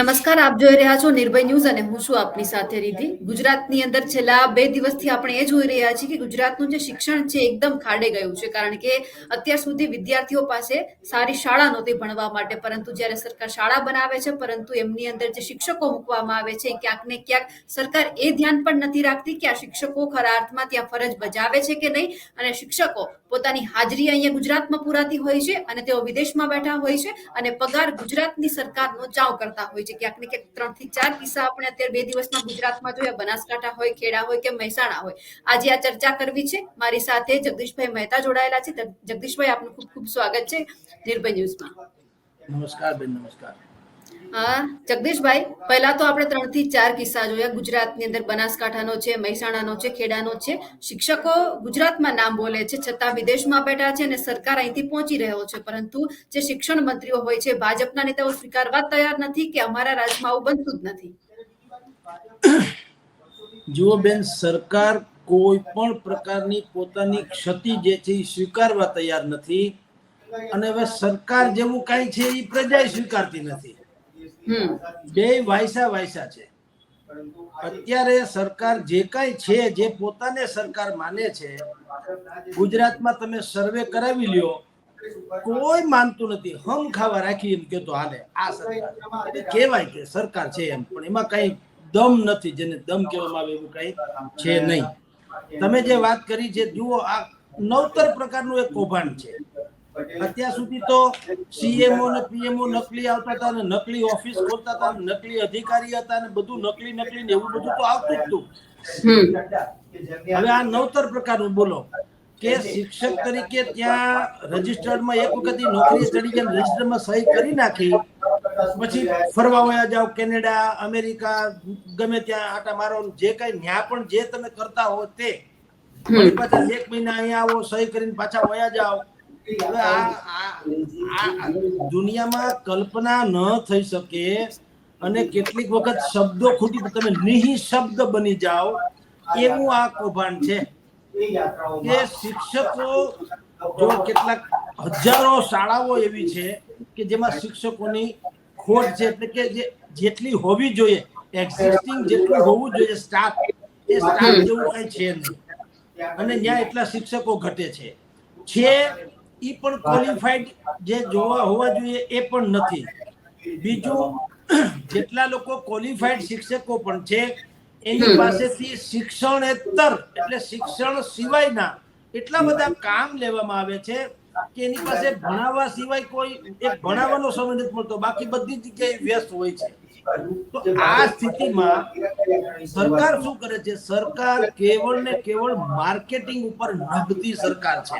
નમસ્કાર, આપ જોઈ રહ્યા છો નિર્ભય ન્યૂઝ અને હું છું આપની સાથે રીધિ ગુજરાતની અંદર છેલ્લા બે દિવસથી આપણે એ જોઈ રહ્યા છીએ કે ગુજરાતનું જે શિક્ષણ છે એકદમ ખાડે ગયું છે, કારણ કે અત્યાર સુધી વિદ્યાર્થીઓ પાસે સારી શાળા નહોતી ભણવા માટે, પરંતુ જ્યારે સરકાર શાળા બનાવે છે, પરંતુ એમની અંદર જે શિક્ષકો મૂકવામાં આવે છે ક્યાંક ને ક્યાંક સરકાર એ ધ્યાન પણ નથી રાખતી કે આ શિક્ષકો ખરા અર્થમાં ત્યાં ફરજ બજાવે છે કે નહીં, અને શિક્ષકો પોતાની હાજરી અહીંયા ગુજરાતમાં પુરાતી હોય છે અને તેઓ વિદેશમાં બેઠા હોય છે અને પગાર ગુજરાતની સરકારનો ચાવ કરતા હોય છે. ક્યાંક ને ત્રણથી ચાર કિસ્સા આપણે અત્યારે બે દિવસમાં ગુજરાતમાં જોયા બનાસકાંઠા હોય, ખેડા હોય કે મહેસાણા હોય. આજે આ ચર્ચા કરવી છે. મારી સાથે જગદીશભાઈ મહેતા જોડાયેલા છે. જગદીશભાઈ, આપનું ખૂબ ખૂબ સ્વાગત છે નિર્ભય ન્યૂઝમાં. નમસ્કાર બેન, નમસ્કાર. જગદીશભાઈ, પહેલા તો આપણે ત્રણથી ચાર કિસ્સા જોયા. ગુજરાતની અંદર બનાસકાંઠાનો છે, મહેસાણાનો છે, ખેડાનો છે. શિક્ષકો ગુજરાતમાં નામ બોલે છે, છતાં વિદેશમાં બેઠા છે અને સરકાર અહીંથી પહોંચી રહ્યો છે. પરંતુ જે શિક્ષણ મંત્રીઓ હોય છે, ભાજપના નેતાઓ સ્વીકારવા તૈયાર નથી કે અમારા રાજ્યમાં આવું બનતું જ નથી. જુઓ બેન, સરકાર કોઈ પણ પ્રકારની પોતાની ક્ષતિ જે છે સ્વીકારવા તૈયાર નથી. અને હવે સરકાર જેવું કાંઈ છે એ પ્રજા સ્વીકારતી નથી. બે વાયસા વાયસા છે. અત્યારે સરકાર જે કઈ છે, જે પોતાને સરકાર માને છે, ગુજરાતમાં તમે સર્વે કરાવી લ્યો, કોઈ માનતું નથી. હમ ખાવા રાખી એમ કેતો હાલે. આ સરકાર. કેવાય કે સરકાર છે એમ, પણ એમાં કઈ દમ નથી, જેને દમ કહેવામાં આવે એવું કઈ છે નહીં. તમે જે વાત કરી છે, જુઓ, આ નવતર પ્રકારનું એક કૌભાંડ છે. અત્યાર સુધી તો સીએમઓ ને પીએમઓ નકલી આવતા હતા ને નકલી ઓફિસ ખોલતા હતા નકલી અધિકારી હતા ને બધું નકલી નકલી ને એવું બધું તો આવતું જ હતું. હવે આ નવતર પ્રકારનું બોલો. કે શિક્ષક તરીકે ત્યાં રજિસ્ટર્ડમાં એક વખત નોકરી તરીકે રજિસ્ટરમાં સહી કરી નાખી. પછી ફરવા વયા જાઓ કેનેડા અમેરિકા ગમે ત્યાં આટા મારો જે કઈ ન્યા પણ જે તમે કરતા હો તે. પાછા એક મહિના અહીંયા આવો સહી કરીને પાછા વયા જાઓ. દુનિયામાં કલ્પના ન થઈ શકે અને કેટલીક વખત શબ્દો ખૂટી તમે નિઃશબ્દ બની જાઓ. એવું આ કૌભાંડ છે કે શિક્ષકો જો કેટલાક હજારો શાળાઓ એવી છે કે જેમાં શિક્ષકોની ખોટ છે એટલે કે જે જેટલી હોવી જોઈએ એક્ઝિસ્ટિંગ જેટલું હોવું જોઈએ સ્ટાફ એ સ્ટાફ જેવું કઈ છે નહીં. અને ત્યાં એટલા શિક્ષકો ઘટે છે. છે ઈ પણ ક્વોલિફાઈડ જે જોવા હોવા જોઈએ એ પણ નથી. બીજું જેટલા લોકો ક્વોલિફાઈડ શિક્ષકો પણ છે એની પાસેથી શિક્ષણેતર એટલે શિક્ષણ સિવાયના એટલા બધા કામ લેવામાં આવે છે કે એની પાસે ભણાવવા સિવાય કોઈ એક ભણાવવાનો સમય નથી મળતો બાકી બધી જગ્યાએ વ્યસ્ત હોય છે. તો આ સ્થિતિમાં સરકાર શું કરે છે? સરકાર કેવળ ને કેવળ માર્કેટિંગ ઉપર નભતી સરકાર છે.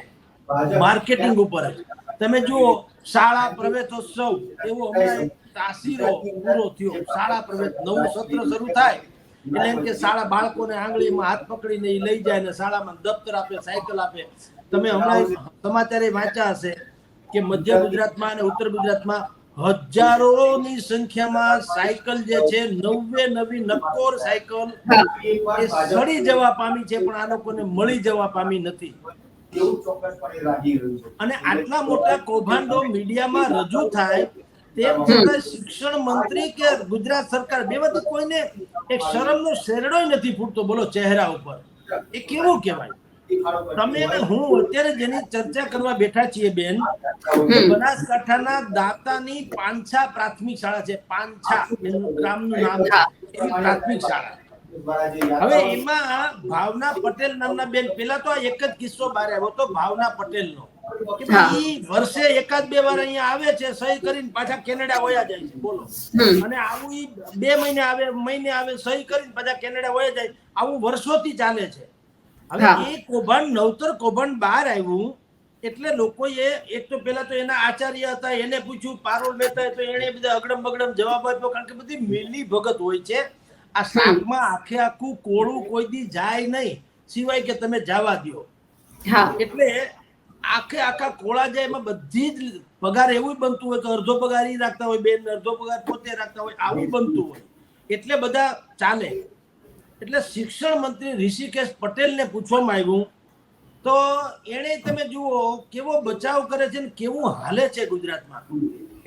માર્કેટિંગ ઉપર જ. તમે જુઓ શાળા પ્રવેશોત્સવ એવો હમણાં તાસીરો પૂરો થયો. શાળા પ્રવેશ નવું સત્ર શરૂ થાય એટલે એમ કે શાળા બાળકોને આંગળીમાં હાથ પકડીને એ લઈ જાય ને શાળામાં દફતર આપે સાયકલ આપે. તમે હમણાં સમાચારે વાંચ્યા હશે કે મધ્ય ગુજરાતમાં અને ઉત્તર ગુજરાતમાં હજારોની સંખ્યામાં સાયકલ જે છે નવે નવી નક્કોર સાયકલ એ સડી જવા પામી છે પણ આ લોકોને મળી જવા પામી નથી. અને આટલા મોટા કૌભાંડો મીડિયામાં રજૂ થાય તેમ છતાં શિક્ષણ મંત્રી કે ગુજરાત સરકાર બેમાંથી કોઈને એક શરમનો શેરડો નથી ફૂટતો બોલો ચહેરા ઉપર. એ કેવું કહેવાય? તમે અને હું અત્યારે જેની ચર્ચા કરવા બેઠા છીએ બેન બનાસકાંઠાના દાતાની પાંછા પ્રાથમિક શાળા છે પાંછા ગામનું નામ છે પ્રાથમિક શાળા. હવે એમાં ભાવના પટેલ નામના બેન પેલા તો આ એક જ કિસ્સો બહાર આવ્યો તો ભાવના પટેલનો. કે ભાઈ વર્ષે એકાદ બે વાર અહીંયા આવે છે સહી કરીને પાછા કેનેડા વયા જાય છે બોલો. અને આવું બે મહિને આવે મહિને આવે સહી કરીને પાછા કેનેડા વયા જાય આવું વર્ષોથી ચાલે છે. હવે એ કૌભાંડ નવતર કૌભાંડ બહાર આવ્યું એટલે લોકોએ એક તો પેલા તો એના આચાર્ય હતા એને પૂછ્યું પારોલ મહેતા તો એને બધા અગડમ બગડમ જવાબ આપ્યો કારણ કે બધી મિલી ભગત હોય છે. આ શાકમાં આખે આખું કોળું કોઈ દી જાય નહીં. સિવાય કે તમે જવા દ્યો. હા. એટલે આખે આખા કોળા જાય એમાં બધી જ પગાર એવું બનતું હોય તો અડધો પગાર એ રાખતા હોય બેન અડધો પગાર પોતે રાખતા હોય આવું બનતું હોય. એટલે બધા ચાલે. એટલે શિક્ષણ મંત્રી ઋષિકેશ પટેલને પૂછવામાં આવ્યું તો એને તમે જુઓ કેવો બચાવ કરે છે ને કેવું હાલે છે ગુજરાતમાં.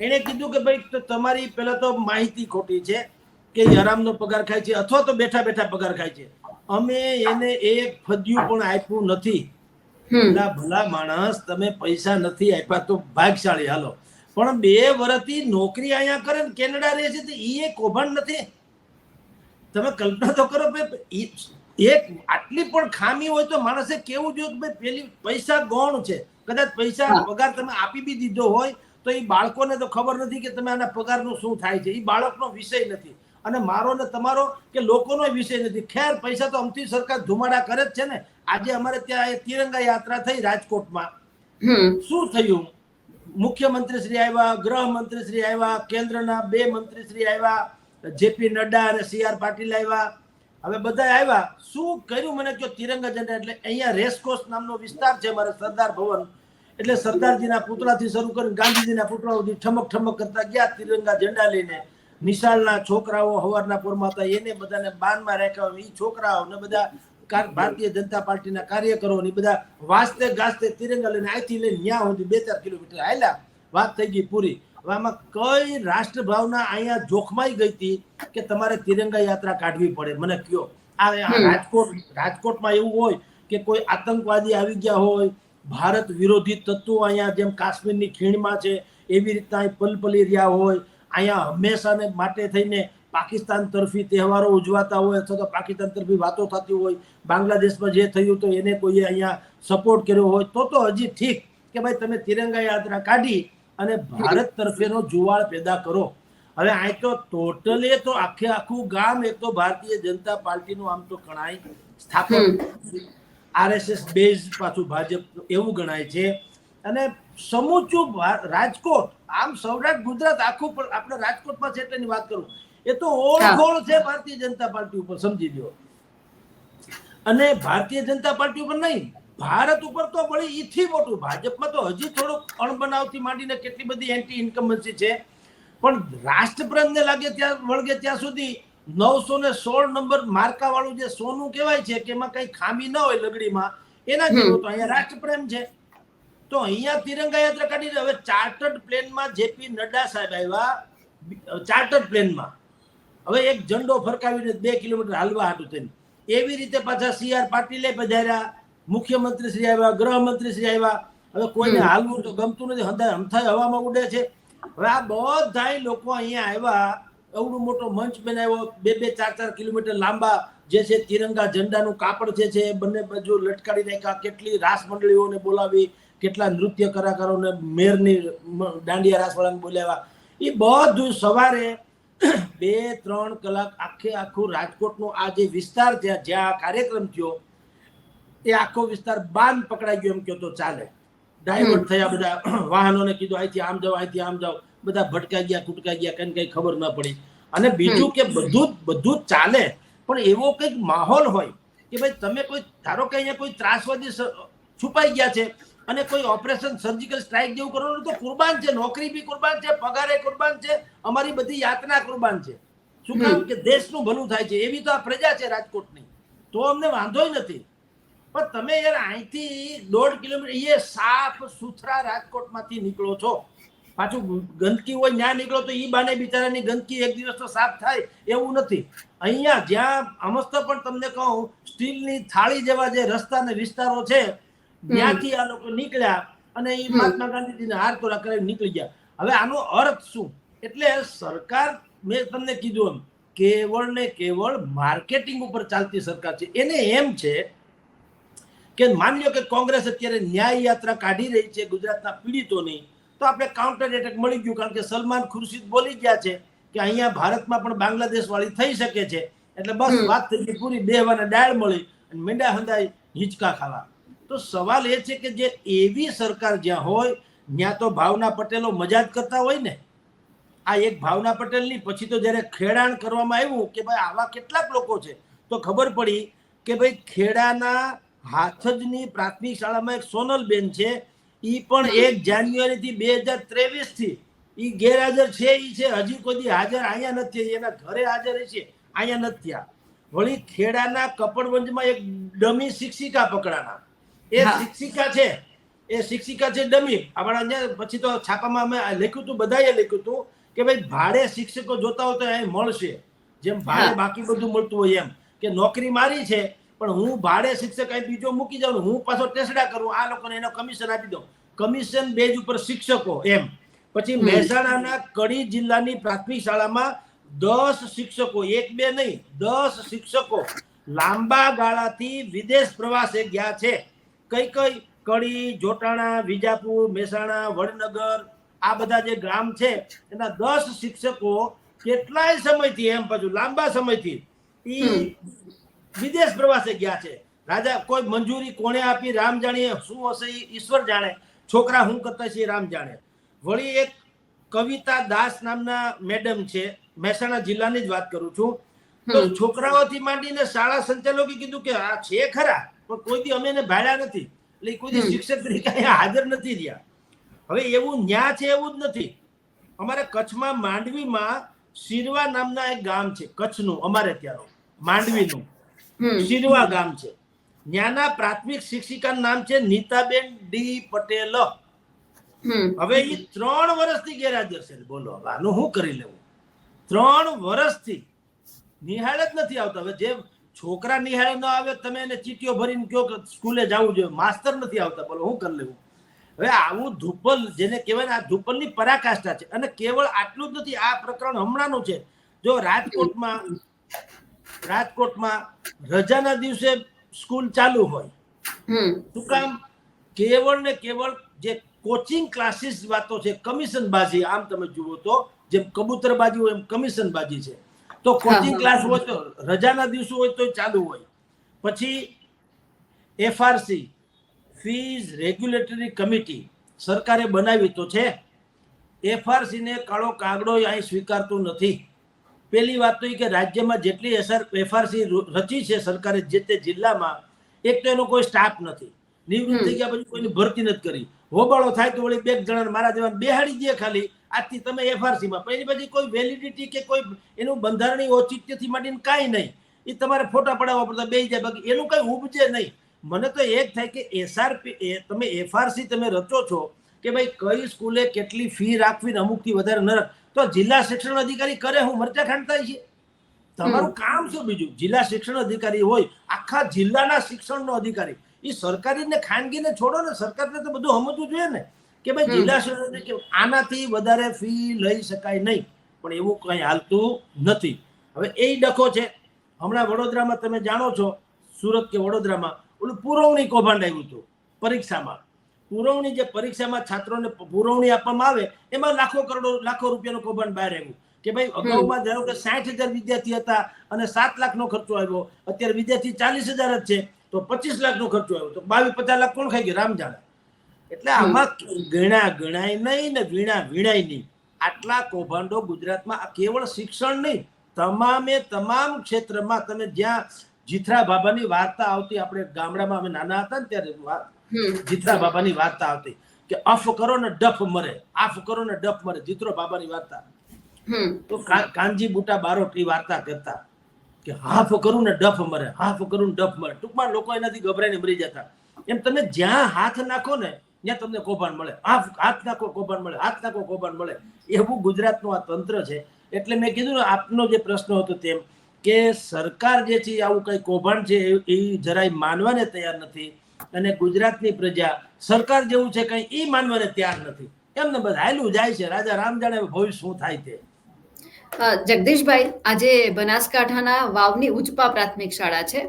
એણે કીધું કે ભાઈ તમારી પહેલા તો માહિતી ખોટી છે. કે હરામનો પગાર ખાય છે અથવા તો બેઠા બેઠા પગાર ખાય છે. અમે એને એક ફદ્યું પણ આપ્યું નથી. ભલા ભલા માણસ તમે પૈસા નથી આપ્યા તો ભાગશાળી હાલો. પણ બે વર્ષથી નોકરી અહીંયા કરે ને કેનેડા રહે છે તો એ એ કૌભાંડ નથી. તમે કલ્પના તો કરો કે એક આટલી પણ ખામી હોય તો માણસે કેવું જોઈએ કે ભાઈ પેલી પૈસા ગૌણ છે. કદાચ પૈસા પગાર તમે આપી બી દીધો હોય તો એ બાળકોને તો ખબર નથી કે તમે આના પગારનું શું થાય છે. એ બાળકનો વિષય નથી. અને મારો ને તમારો કે લોકોનો વિષય નથી. ખેર પૈસા તો અમથી સરકાર ધુમાડા કરે જ છે ને. આજે અમારે ત્યાં એ તિરંગા યાત્રા થઈ રાજકોટમાં. શું થયું? મુખ્યમંત્રી શ્રી આવ્યા ગૃહમંત્રી શ્રી આવ્યા કેન્દ્રના બે મંત્રી શ્રી આવ્યા જેપી નડ્ડા અને સી આર પાટીલ આવ્યા. હવે બધા આવ્યા. શું કર્યું મને કયો તિરંગા ઝંડા? એટલે અહીંયા રેસકોર્સ નામનો વિસ્તાર છે મારે સરદાર ભવન. એટલે સરદારજીના પુતળાથી શરૂ કરીને ગાંધીજીના પુતળા સુધી ઠમક ઠમક કરતા ગયા તિરંગા ઝંડા લઈને. નિશાળના છોકરાઓ હવારના પોરમાં હતા એને બધાને બાનમાં રાખ્યા. ઈ છોકરાઓ ને બધા ભારતીય જનતા પાર્ટીના કાર્યકરો ને બધા વાસ્તે ગાસ્તે તિરંગા લઈને અહીંથી લઈને ન્યા સુધી બે ચાર કિલોમીટર આવેલા વાત થઈ ગઈ પૂરી. આમાં કઈ રાષ્ટ્રભાવના અહીંયા જોખમાઈ ગઈ હતી કે તમારે તિરંગા યાત્રા કાઢવી પડે? મને કયો. આ રાજકોટ રાજકોટમાં એવું હોય કે કોઈ આતંકવાદી આવી ગયા હોય ભારત વિરોધી તત્વો અહીંયા જેમ કાશ્મીરની ખીણમાં છે એવી રીતના પલપલી રહ્યા હોય અહીંયા હંમેશાને માટે થઈને પાકિસ્તાન તરફી તહેવારો ઉજવાતા હોય અથવા તો પાકિસ્તાન તરફી વાતો થતી હોય બાંગ્લાદેશમાં જે થયું તો એને કોઈએ અહીંયા સપોર્ટ કર્યો હોય તો તો હજી ઠીક કે ભાઈ તમે તિરંગા યાત્રા કાઢી અને ભારત તરફેનો જુવાળ પેદા કરો. હવે અહીં તો ટોટલી તો આખે આખું ગામ એક તો ભારતીય જનતા પાર્ટીનું આમ તો ગણાય સ્થાપક આરએસએસ બેઝ પાછું ભાજપ એવું ગણાય છે. અને સમૂચું રાજકોટ. આમ સૌરાષ્ટ્ર ગુજરાત આખું પણ આપણે રાજકોટમાં છે એટલેની વાત કરું. એ તો ઓળખોળ છે ભારતીય જનતા પાર્ટી ઉપર સમજી લ્યો. અને ભારતીય જનતા પાર્ટી ઉપર નહીં ભારત ઉપર તો વળી ઈથી મોટું. ભાજપમાં તો હજી થોડુંક અણબનાવથી માંડીને કેટલી બધી એન્ટી ઇન્કમન્સી છે. પણ રાષ્ટ્રપ્રેમને લાગે ત્યાં વળગે ત્યાં સુધી નવસો ને સોળ નંબર માર્કા વાળું જે સોનું કહેવાય છે કે એમાં કઈ ખામી ન હોય લગડીમાં એના જેવું તો અહીંયા રાષ્ટ્રપ્રેમ છે. તો અહીંયા તિરંગા યાત્રા કાઢી હવે ચાર્ટર્ડ પ્લેનમાં જેપી નડ્ડા સાહેબ આવ્યા. ચાર્ટર્ડ પ્લેનમાં. હવે એક ઝંડો ફરકાવીને બે કિલોમીટર હાલવા હાટું થઈને. એવી રીતે પાછા સી આર પાટીલે પધાર્યા. મુખ્યમંત્રી શ્રી આવ્યા ગૃહમંત્રી શ્રી આવ્યા. હવે કોઈને હાલવું તો ગમતું નથી. હંધાય હમથાય હવામાં ઉડે છે. હવે આ બધાય લોકો અહીંયા આવ્યા. એવડું મોટો મંચ બનાવ્યો. બે બે ચાર ચાર કિલોમીટર લાંબા જે છે તિરંગા ઝંડાનું કાપડ જે છે બંને બાજુ લટકાડી નાખ્યા. કેટલી રાસ મંડળીઓને બોલાવી. કેટલા નૃત્ય કલાકારોને મેરની દાંડિયા રાસવાળાને બોલાવ્યા. એ બધું સવારે બે ત્રણ કલાક આખે આખું રાજકોટનો આ જે વિસ્તાર છે જ્યાં કાર્યક્રમ થયો એ આખો વિસ્તાર બાંધ પકડાઈ ગયો એમ કહો તો ચાલે. ડાયવર્ટ થયા બધા વાહનોને કીધું અહીંથી આમ જાઓ અહીંથી આમ જાઓ. બધા ભટકાઈ ગયા કુટકાઈ ગયા કઈ કઈ ખબર ન પડી. અને બીજું કે બધું બધું ચાલે પણ એવો કંઈક માહોલ હોય કે ભાઈ તમે કોઈ ધારો કે અહીંયા કોઈ ત્રાસવાદી છુપાઈ ગયા છે અને કોઈ ઓપરેશન સર્જિકલ સ્ટ્રાઇક જેવું કરવાનું તો કુરબાન છે નોકરી બી કુરબાન છે પગારે કુરબાન છે અમારી બધી યાતના કુરબાન છે. શું કામ? કે દેશનું ભલું થાય છે. એવી તો આ પ્રજા છે રાજકોટની. તો અમને વાંધો નથી. પણ તમે યાર અહીંથી દોઢ કિલોમીટર એ સાફ સુથરા રાજકોટમાંથી નીકળો છો. પાછું ગંદકી હોય ત્યાં નીકળો તો એ બાને બિચારાની ગંદકી એક દિવસ તો સાફ થાય એવું નથી. અહીંયા જ્યાં અમસ્ત પણ તમને કહું સ્ટીલની થાળી જેવા જે રસ્તા ને વિસ્તારો છે ત્યાંથી આ લોકો નીકળ્યા અને એ મહાત્મા ગાંધીજીને હાર તોરા કરીને નીકળી ગયા. હવે આનો અર્થ શું? એટલે સરકાર મેં તમને કીધું એમ કેવળ ને કેવળ માર્કેટિંગ ઉપર ચાલતી સરકાર છે. એને એમ છે કે માની લો કે કોંગ્રેસ અત્યારે ન્યાય યાત્રા કાઢી રહી છે ગુજરાતના પીડિતોની તો આપણે કાઉન્ટર એટેક મળી ગયું કારણ કે સલમાન ખુરશીદ બોલી ગયા છે કે અહીંયા ભારતમાં પણ બાંગ્લાદેશ વાળી થઈ શકે છે. એટલે બસ વાત થઈ ગઈ પૂરી બેહવાના ડાળ મળી અને મેંડા હંદાય હિંચકા ખાવા. તો સવાલ એ છે કે જે એવી સરકાર જ્યાં હોય, ત્યાં તો ભાવના પટેલો મજા જ કરતા હોય ને. આ એક ભાવના પટેલની, પછી તો જ્યારે ખેડાણ કરવામાં આવ્યું કે ભાઈ આવા કેટલાક લોકો છે, તો ખબર પડી કે ભાઈ ખેડાના હાથજની પ્રાથમિક શાળામાં એક સોનલબેન છે એ પણ એક જાન્યુઆરી થી બે હજાર ત્રેવીસથી ઈ ગેરહાજર છે એ છે. હજી કોઈ હાજર અહીંયા નથી. એના ઘરે હાજર છે અહીંયા નથી વળી ખેડાના કપડવંજમાં એક ડમી શિક્ષિકા પકડાના એ શિક્ષિકા છે. એ શિક્ષિકા છે ડમી. આપણા અહીંયા પછી તો છાપામાં અમે લખ્યું હતું બધાએ લખ્યું હતું કે ભાઈ ભાડે શિક્ષકો જોતા હોય તો એ મળશે. જેમ ભાડે બાકી બધું મળતું હોય એમ. કે નોકરી મારી છે પણ હું ભાડે શિક્ષક અહીં બીજો મૂકી જાઉં હું પાછો ટેસડા કરું આ લોકોને એનો કમિશન આપી દઉં. કમિશન બેઝ ઉપર શિક્ષકો એમ. પછી મહેસાણાના કડી જિલ્લાની પ્રાથમિક શાળામાં દસ શિક્ષકો એક બે નહીં દસ શિક્ષકો લાંબા ગાળાથી વિદેશ પ્રવાસે ગયા છે. કઈ કઈ કડી જોટાણા વિજાપુર મહેસાણા વડનગર આ બધા જે ગ્રામ છે એના દસ શિક્ષકો કેટલાય સમયથી એમ પાછું લાંબા સમયથી એ વિદેશ પ્રવાસે ગયા છે. રાજા કોઈ મંજૂરી કોણે આપી? રામ જાણીએ શું હશે ઈશ્વર જાણે. છોકરા હું કરતા છે રામ જાણે. વળી એક કવિતા દાસ નામના મેડમ છે મહેસાણા જિલ્લાની જ વાત કરું છું. તો. છોકરાઓથી માંડીને શાળા સંચાલકે કીધું કે આ છે ખરા. પણ કોઈ દી અમે એને ભાડ્યા નથી. એટલે કોઈ દી શિક્ષક તરીકે અહીંયા હાજર નથી રહ્યા. હવે એવું ન્યા છે એવું જ નથી. અમારા કચ્છમાં માંડવીમાં શિરવા નામના એક ગામ છે કચ્છનું અમારે ત્યાં માંડવીનું. શિરવા ગામ છે. ન્યાના પ્રાથમિક શિક્ષિકાનું નામ છે નીતાબેન ડી પટેલ. હવે એ ત્રણ વર્ષથી ગેરહાજર છે. બોલો હવે આનું શું કરી લેવું? ત્રણ વર્ષથી. નિહાળ જ નથી આવતા. હવે જે છોકરા નિહાળે ન આવે તમે એને ચીટીઓ ભરીને કયો કે સ્કૂલે જવું જોઈએ. માસ્તર નથી આવતા બોલો હું કરી લેવું. હવે આવું ધુપલ જેને કહેવાય ને આ ધુપલની પરાકાષ્ઠા છે. અને કેવળ આટલું જ નથી આ પ્રકરણ હમણાંનું છે. જો રાજકોટમાં રાજકોટમાં રજાના દિવસે સ્કૂલ ચાલુ હોય. શું કામ? કેવળ ને કેવળ જે કોચિંગ ક્લાસીસ વાતો છે કમિશન બાજી આમ તમે જુઓ તો જેમ કબૂતર બાજી હોય એમ કમિશન બાજી છે. તો કોચિંગ ક્લાસ હોય તો રજાના દિવસો હોય તો ચાલુ હોય. પછી એફઆરસી ફીઝ રેગ્યુલેટરી કમિટી સરકારે બનાવી તો છે. એફઆરસી ને કાળો કાગડો અહીં સ્વીકારતું નથી. પેલી વાત તો એ કે રાજ્યમાં જેટલી એસઆર એફઆરસી રચી છે સરકારે જે તે જિલ્લામાં એક તો એનો કોઈ સ્ટાફ નથી. નિવૃત્ત થઈ ગયા પછી કોઈની ભરતી નથી કરી. હોબાળો થાય તો વળી બે જણા મારા જેવા બેહાડી દે ખાલી. આજથી તમે એફઆરસીમાં. પછી પછી કોઈ વેલિડિટી કે કોઈ એનું બંધારણી ઔચિત્યથી માંડીને કાંઈ નહીં. એ તમારે ફોટા પડાવવા પડતા બે જાય. બાકી એનું કંઈ ઉપજે નહીં. મને તો એ જ થાય કે એસઆરપી તમે એફઆરસી તમે રચો છો કે ભાઈ કઈ સ્કૂલે કેટલી ફી રાખવી ને અમુકથી વધારે ન રાખ- તો જિલ્લા શિક્ષણ અધિકારી કરે હું મરચા ખાંડતા છે. તમારું કામ શું બીજું? જિલ્લા શિક્ષણ અધિકારી હોય. આખા જિલ્લાના શિક્ષણનો અધિકારી. એ સરકારી ને ખાનગીને છોડો ને સરકારને તો બધું સમજવું જોઈએ ને કે ભાઈ જિલ્લા આનાથી વધારે ફી લઈ શકાય નહીં. પણ એવું કંઈ હાલતું નથી. હવે એ ડખો છે. હમણાં વડોદરામાં તમે જાણો છો સુરત કે વડોદરામાં ઓલું પુરવણી કૌભાંડ આવ્યું હતું પરીક્ષામાં. પુરવણી જે પરીક્ષામાં છાત્રોને પુરવણી આપવામાં આવે એમાં લાખો કરોડો લાખો રૂપિયાનું કૌભાંડ બહાર આવ્યું. કે ભાઈ અગાઉમાં ધારો કે સાઠ હજાર વિદ્યાર્થી હતા અને સાત લાખનો ખર્ચો આવ્યો અત્યારે વિદ્યાર્થી ચાલીસ હજાર જ છે. તો પચીસ લાખનો ખર્ચો આવ્યો. તો બાવીસ પચાસ લાખ કોણ ખાઈ ગયું? રામ જાણે એટલે આમાં ગણા ગણાય નહીં ને વીણા વીણાય નહીં. આટલા કૌભાંડો ગુજરાતમાં આ કેવળ શિક્ષણ નહીં તમામે તમામ ક્ષેત્રમાં તમે જ્યાં જીથરા બાબાની વાર્તા આવતી આપણે ગામડામાં અમે નાના હતા ને ત્યારે. જીથરા બાબાની વાર્તા આવતી કે અફ કરો ને ડફ મરે આફ કરો ને ડફ મરે જીથરો બાબાની વાર્તા. તો કાનજી બુટા બારોટ એ વાર્તા કરતા. કે હાફ કરું ને ડફ મરે, હાફ કરું ને ડફ મરે. ટૂંકમાં લોકો એનાથી ગભરાઈને મરી જતા. એમ તમે જ્યાં હાથ નાખો ને ત્યાં તમને કૌભાંડ મળે. હાફ, હાથ નાખો, કૌભાંડ મળે. હાથ નાખો, કૌભાંડ મળે. એવું ગુજરાતનું આ તંત્ર છે. એટલે મેં કીધું ને, આપનો જે પ્રશ્ન હતો તેમ કે સરકાર જે છે, આવું કઈ કૌભાંડ છે, એ- જરાય માનવાને તૈયાર નથી. અને ગુજરાતની પ્રજા સરકાર જેવું છે કઈ એ માનવાને તૈયાર નથી. એમને બધા હાલું જાય છે. રાજા રામ જાણે ભવિષ્ય શું થાય તે. જગદીશભાઈ, આજે બનાસકાંઠાના વાવની ઉચ્ચપા પ્રાથમિક શાળા છે.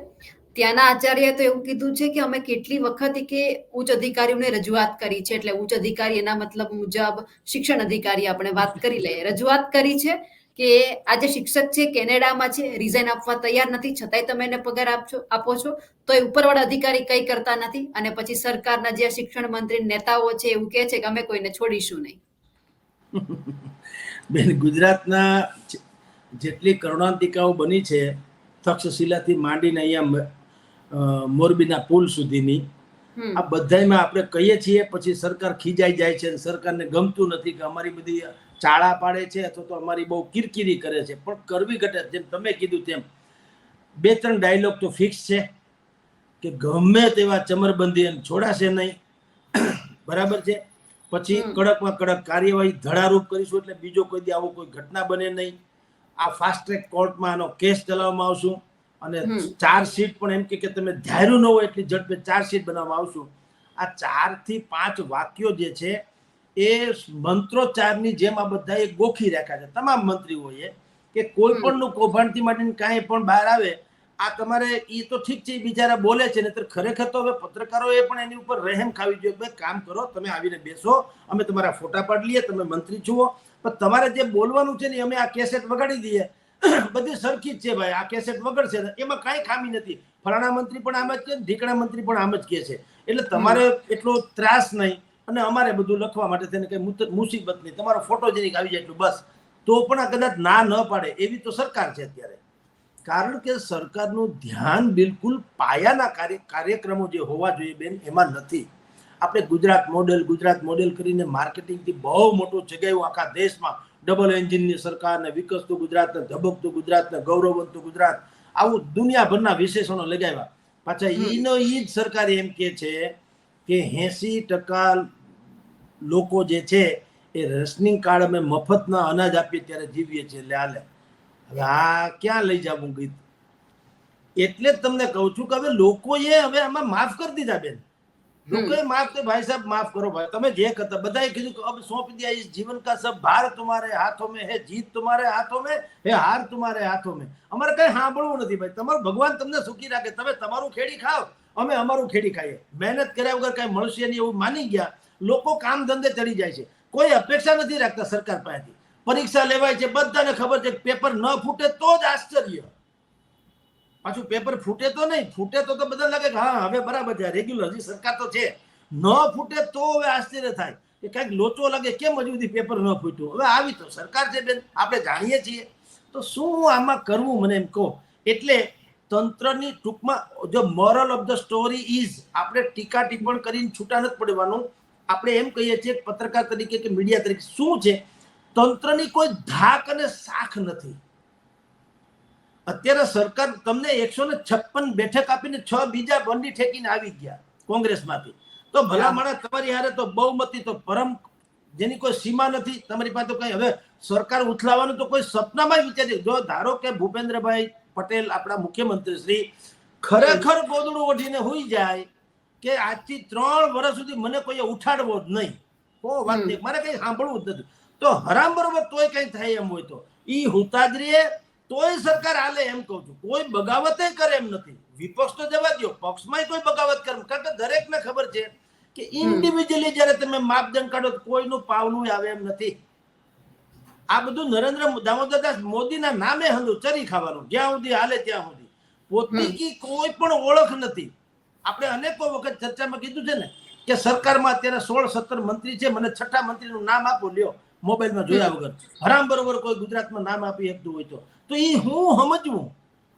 ત્યાંના આચાર્યએ તો એવું કીધું છે કે અમે કેટલી વખત કે ઉચ્ચ અધિકારીઓને રજૂઆત કરી છે, એટલે ઉચ્ચ અધિકારી એના મતલબ મુજબ શિક્ષણ અધિકારી આપણે વાત કરી લઈએ. રજૂઆત કરી છે કે આ જે શિક્ષક છે કેનેડામાં છે રિઝાઇન આપવા તૈયાર નથી, છતાંય તમે એને પગાર આપશો, આપો છો. તો એ ઉપરવાળા અધિકારી કઈ કરતા નથી અને પછી સરકારના જે શિક્ષણ મંત્રી નેતાઓ છે એવું કહે છે કે અમે કોઈને છોડીશું નહીં. બેન ગુજરાતના જેટલી કરુણાંતિકાઓ બની છે તક્ષશિલાથી માંડીને અહીંયા મોરબીના પુલ સુધીની આ બધામાં આપણે કહીએ છીએ પછી સરકાર ખીજાઈ જાય છે સરકારને ગમતું નથી કે અમારી બધી ચાળા પાડે છે અથવા તો અમારી બહુ કિરકિરી કરે છે. પણ કરવી ઘટે જેમ તમે કીધું તેમ બે ત્રણ ડાયલોગ તો ફિક્સ છે કે ગમે તેવા ચમરબંધી છોડાશે નહીં. બરાબર છે? પછી. કડકમાં કડક કાર્યવાહી ધડારૂપ કરીશું એટલે બીજો કોઈ દી આવો કોઈ ઘટના બને નહીં આ ફાસ્ટ ટ્રેક કોર્ટમાં આનો કેસ ચલાવવામાં આવશું અને. ચાર્જશીટ પણ એમ કે તમે ધાર્યું ન હોય એટલી ઝડપે ચાર્જશીટ બનાવવામાં આવશું આ ચારથી પાંચ વાક્યો જે છે એ મંત્રોચ્ચારની જેમ આ બધા એ ગોખી રાખ્યા છે તમામ મંત્રીઓએ કે કોઈ પણ પણનું કૌભાંડથી માટે કાંઈ પણ બહાર આવે આ તમારે એ તો ઠીક છે બિચારા બોલે છે નહીતર ખરેખર તો હવે પત્રકારોએ પણ એની ઉપર રહેમ ખાવી જોઈએ. ભાઈ કામ કરો તમે આવીને બેસો અમે તમારા ફોટા પાડી લઈએ તમે મંત્રી છુઓ પણ તમારે જે બોલવાનું છે ને અમે આ કેસેટ વગાડી દઈએ. બધી સરખી જ છે ભાઈ આ કેસેટ વગડશે એમાં કાંઈ ખામી નથી. ફલાણા મંત્રી પણ આમ જ કે ઢીકણા મંત્રી પણ આમ જ કહે છે. એટલે તમારે એટલો ત્રાસ નહીં અને અમારે બધું લખવા માટે તેને કઈ મુસીબત નહીં. તમારો ફોટો જેની આવી જાય એટલું બસ. તો પણ આ કદાચ ના ન પાડે એવી તો સરકાર છે અત્યારે. કારણ કે સરકારનું ધ્યાન બિલકુલ પાયાના કાર્ય કાર્યક્રમો જે હોવા જોઈએ બેન એમાં નથી. આપણે ગુજરાત મોડેલ ગુજરાત મોડેલ કરીને માર્કેટિંગથી બહુ મોટો જગાયું આખા દેશમાં ડબલ એન્જિનની સરકાર ને વિકસતું ગુજરાત ને ધબકતું ગુજરાત ને ગૌરવવંતું ગુજરાત આવું દુનિયાભરના વિશેષણો લગાવ્યા. પાછા એનો ઈ જ સરકાર એમ કે છે કે એંસી ટકા લોકો જે છે એ રેશનિંગ કાર્ડ અમે મફતના અનાજ આપીએ ત્યારે જીવીએ છીએ એટલે હાલે. આ ક્યાં લઈ જાવું ગીત? એટલે જ તમને કહું છું કે હવે લોકોએ હવે આમાં માફ કરી દીધા બેન. લોકોએ માફ કે ભાઈ સાહેબ માફ કરો ભાઈ. તમે જે કરતા બધાએ કીધું કે અબ સોંપ દિયા ઇસ જીવન કા સબ ભાર તમારે હાથો મે હે જીત તમારે હાથો મે હે હાર તમારે હાથો મે. અમારે કઈ સાંભળવું નથી ભાઈ. તમારું ભગવાન તમને સુખી રાખે. તમે તમારું ખેડી ખાઓ અમે અમારું ખેડી ખાઈએ. મહેનત કર્યા વગર કઈ મળશે નહીં એવું માની ગયા. લોકો કામ ધંધે ચડી જાય છે. કોઈ અપેક્ષા નથી રાખતા સરકાર પાસેથી. પરીક્ષા લેવાય છે, બધાને ખબર છે પેપર ન ફૂટે તો જ આશ્ચર્ય. પાછું પેપર ફૂટે તો નહીં, ફૂટે તો તો બધા લાગે કે હા, હવે બરાબર છે, રેગ્યુલર સરકાર તો છે. ન ફૂટે તો હવે આશ્ચર્ય થાય. કે કાંઈક લોચો લાગે, કેમ હજુ સુધી પેપર ન ફૂટ્યું? હવે આવી તો સરકાર છે બેન, આપણે જાણીએ છીએ. તો શું આમાં કરવું મને એમ કહો? એટલે તંત્રની ટૂંકમાં જો moral of the story is આપણે ટીકા ટિપ્પણ કરીને છૂટા નથી પડવાનું. આપણે એમ કહીએ છીએ પત્રકાર તરીકે કે મીડિયા તરીકે, શું છે? તંત્રની કોઈ ધાક અને શાખ નથી. અત્યારે સરકાર તમને એકસો ને છપ્પન બેઠક આપીને છ બીજા બંડી ઠેકીને આવી ગયા કોંગ્રેસમાંથી. તો ભલા માણસ તમારી હારે તો બહુમતી તો પરમ જેની કોઈ સીમા નથી તમારી પાસે કઈ હવે સરકાર ઉથલાવાનું તો કોઈ સપનામાં વિચારી જો ધારો કે ભૂપેન્દ્રભાઈ પટેલ આપણા મુખ્યમંત્રી શ્રી ખરેખર ગોદડું ઓઢીને હોઈ જાય કે આજથી ત્રણ વર્ષ સુધી મને કોઈ ઉઠાડવો જ નહીં. કો વાત નહીં મારે કઈ સાંભળવું જ નથી. તો હરામ બરોબર તોય કઈ થાય એમ હોય તો. ઈ હુતાજરીએ તોય સરકાર હાલે એમ કહું છું. કોઈ બગાવત કરે એમ નથી. વિપક્ષ તો જવા દો પક્ષમાં કોઈ બગાવત કરે કારણ કે દરેકને ખબર છે કે ઇન્ડિવિજ્યુઅલી જ્યારે તમે માપદંડ કાઢો કોઈનું પાવનું આવે એમ નથી. આ બધું નરેન્દ્ર દામોદરદાસ મોદીના નામે હંધું ચરી ખાવાનું. જ્યાં સુધી હાલે ત્યાં સુધી. પોતની કોઈ પણ ઓળખ નથી. આપણે અનેકો વખત ચર્ચામાં કીધું છે ને કે સરકારમાં અત્યારે સોળ સત્તર મંત્રી છે. મને છઠ્ઠા મંત્રીનું નામ આપો લ્યો. મોબાઈલમાં જોયા વગર. હરામ બરોબર કોઈ ગુજરાતમાં નામ આપી શકતું હોય તો. તો એ હું સમજવું?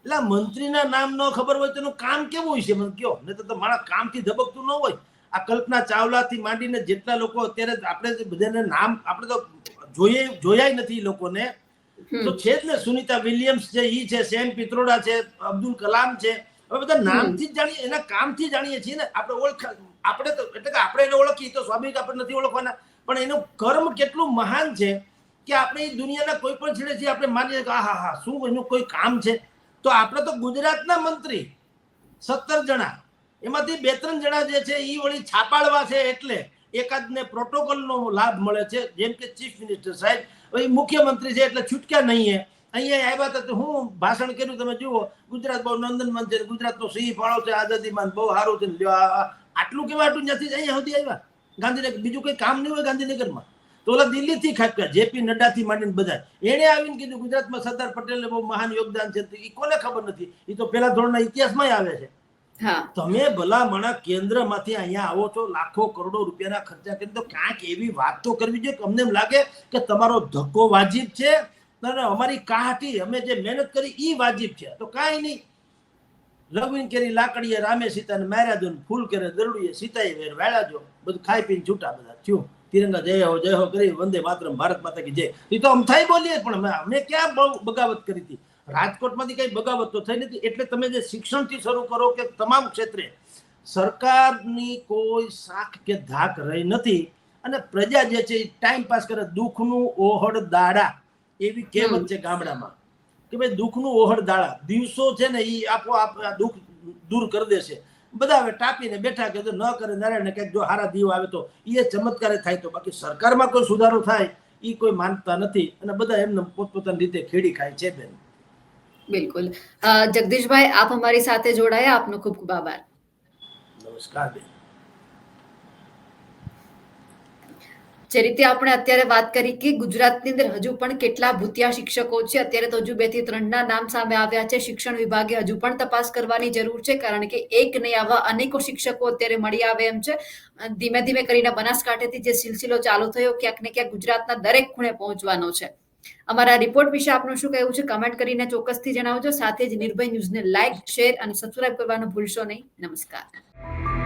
એટલે મંત્રીના નામ ન ખબર હોય તો એનું કામ કેવું હોય છે? મને કયો નહીં તો મારા કામથી ધબકતું ન હોય. આ કલ્પના ચાવલાથી માંડીને જેટલા લોકો અત્યારે આપણે બધાને નામ આપણે તો જોઈએ જોયા નથી લોકોને. તો છે જ ને સુનિતા વિલિયમ્સ છે ઈ છે સેમ પિત્રોડા છે અબ્દુલ કલામ છે. હવે બધા નામથી જ જાણીએ એના કામથી જાણીએ છીએ ને. આપણે ઓળખ આપણે તો એટલે કે આપણે એને ઓળખીએ તો સ્વાભાવિક આપણે નથી ઓળખવાના. પણ એનું કર્મ કેટલું મહાન છે કે આપણે એ દુનિયાના કોઈ પણ છેડેથી આપણે માનીએ કે હા હા, શું એનું કોઈ કામ છે? તો આપણે તો ગુજરાતના મંત્રી, સત્તર જણા. એમાંથી બે, ત્રણ જણા જે છે એ વળી છાપાડવા છે એટલે એકાદને પ્રોટોકોલનો લાભ મળે છે. જેમ કે ચીફ મિનિસ્ટર સાહેબ, હવે મુખ્યમંત્રી છે એટલે છૂટક્યા નહીં અહીંયા આવ્યા હતા હું ભાષણ કર્યું, તમે જુઓ, ગુજરાત બહુ નંદનવન છે, ગુજરાતનો સિંહ ફાળો છે, આઝાદીમાં બહુ સારું છે. આટલું કેવા આટલું નથી અહીંયા સુધી આવ્યા? ગાંધીનગર બીજું કોઈ કામ નહીં હોય ગાંધીનગરમાં. તો ઓલા દિલ્હીથી ખાપ્યા જેપી નડ્ડાથી માંડીને બધા એણે આવીને કીધું ગુજરાતમાં સરદાર પટેલને બહુ મહાન યોગદાન છે. એ કોને ખબર નથી? એ તો પેલા ધોરણના ઇતિહાસમાં આવે છે. હા. તમે ભલામણા કેન્દ્રમાંથી અહીંયા આવો છો લાખો કરોડો રૂપિયાના ખર્ચા કરીને તો ક્યાંક એવી વાત તો કરવી જોઈએ કે અમને એમ લાગે કે તમારો ધક્કો વાજિબ છે અને અમારી કાહટી અમે જે મહેનત કરી એ વાજિબ છે. તો કાંઈ નહીં. લવિન કેરી લાકડીએ રામે સીતાને માર્યા દો ફૂલ કરે દરડીએ સીતાએ વેર વેળા જો બધું ખાઈ પીને છૂટા બધા. થયું. તિરંગા જય હો જય હો કરી વંદે માતરમ ભારત માતા કી જય. એ તો અમથાઈ બોલીએ પણ અમે ક્યાં બહુ બગાવત કરી હતી? રાજકોટમાંથી કઈ બગાવત તો થઈ નથી. એટલે તમે જે શિક્ષણથી શરૂ કરો કે તમામ ક્ષેત્રે સરકારની કોઈ શાખ કે ધાક રહી નથી. અને પ્રજા જે છે એ ટાઈમ પાસ કરે દુઃખનું ઓહડ દાડા. એવી કહેવત છે ગામડામાં. કે ભાઈ દુઃખનું ઓહડ દાડા. દિવસો છે ને એ આપો આપ આ દુઃખ દૂર કરી દેશે. બધા હવે ટાપીને બેઠા કે ન કરે નારાયણ કંઈક જો હારા દીવ આવે તો એ ચમત્કાર થાય તો બાકી સરકારમાં કોઈ સુધારો થાય એ કોઈ માનતા નથી અને બધા એમને પોતપોતાની રીતે ખેડી ખાય છે બેન. બિલકુલ. જગદીશભાઈ આપ અમારી સાથે જોડાયા. આપનો ખૂબ ખૂબ આભાર. નમસ્કાર બેન. જે રીતે આપણે અત્યારે વાત કરી કે ગુજરાતની અંદર હજુ પણ કેટલા ભૂતિયા શિક્ષકો છે, અત્યારે તો હજુ બેથી ત્રણના નામ સામે આવ્યા છે. શિક્ષણ વિભાગે હજુ પણ તપાસ કરવાની જરૂર છે, કારણ કે એક નહીં આવા અનેકો શિક્ષકો અત્યારે મળી આવે એમ છે. ધીમે ધીમે કરીને બનાસકાંઠેથી જે સિલસિલો ચાલુ થયો, ક્યાંક ને ક્યાંક ગુજરાતના દરેક ખૂણે પહોંચવાનો છે. અમારા રિપોર્ટ વિશે આપનું શું કહેવું છે કમેન્ટ કરીને ચોક્કસથી જણાવજો. સાથે જ નિર્ભય ન્યૂઝને લાઇક શેર અને સબસ્ક્રાઇબ કરવાનું ભૂલશો નહીં. નમસ્કાર.